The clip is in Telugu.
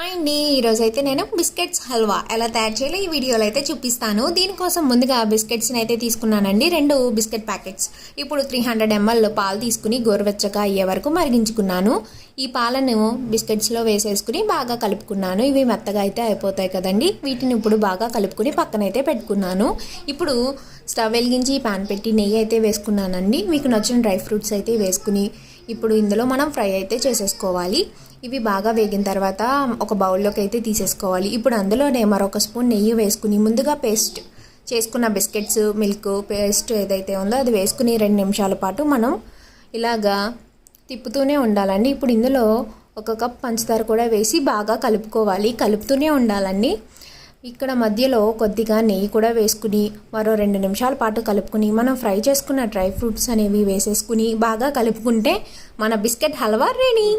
హాయ్ అండి ఈరోజు అయితే నేను బిస్కెట్స్ హల్వా ఎలా తయారు చేయాలో ఈ వీడియోలో అయితే చూపిస్తాను. దీనికోసం ముందుగా బిస్కెట్స్ని అయితే తీసుకున్నానండి. రెండు బిస్కెట్ ప్యాకెట్స్. ఇప్పుడు త్రీ హండ్రెడ్ ఎంఎల్ పాలు తీసుకుని గోరువెచ్చగా అయ్యే వరకు మరిగించుకున్నాను. ఈ పాలను బిస్కెట్స్లో వేసేసుకుని బాగా కలుపుకున్నాను. ఇవి మెత్తగా అయితే అయిపోతాయి కదండి. వీటిని ఇప్పుడు బాగా కలుపుకుని పక్కనైతే పెట్టుకున్నాను. ఇప్పుడు స్టవ్ వెలిగించి పాన్ పెట్టి నెయ్యి అయితే వేసుకున్నానండి. మీకు నచ్చిన డ్రై ఫ్రూట్స్ అయితే వేసుకుని ఇప్పుడు ఇందులో మనం ఫ్రై అయితే చేసేసుకోవాలి. ఇవి బాగా వేగిన తర్వాత ఒక బౌల్లోకి అయితే తీసేసుకోవాలి. ఇప్పుడు అందులోనే మరొక స్పూన్ నెయ్యి వేసుకుని ముందుగా పేస్ట్ చేసుకున్న బిస్కెట్స్ మిల్క్ పేస్ట్ ఏదైతే ఉందో అది వేసుకుని రెండు నిమిషాల పాటు మనం ఇలాగా తిప్పుతూనే ఉండాలండి. ఇప్పుడు ఇందులో ఒక కప్ పంచదార కూడా వేసి బాగా కలుపుకోవాలి. కలుపుతూనే ఉండాలండి. ఇక్కడ మధ్యలో కొద్దిగా నెయ్యి కూడా వేసుకుని మరో రెండు నిమిషాల పాటు కలుపుకుని మనం ఫ్రై చేసుకున్న డ్రై ఫ్రూట్స్ అనేవి వేసేసుకుని బాగా కలుపుకుంటే మన బిస్కెట్ హల్వా రెడీ.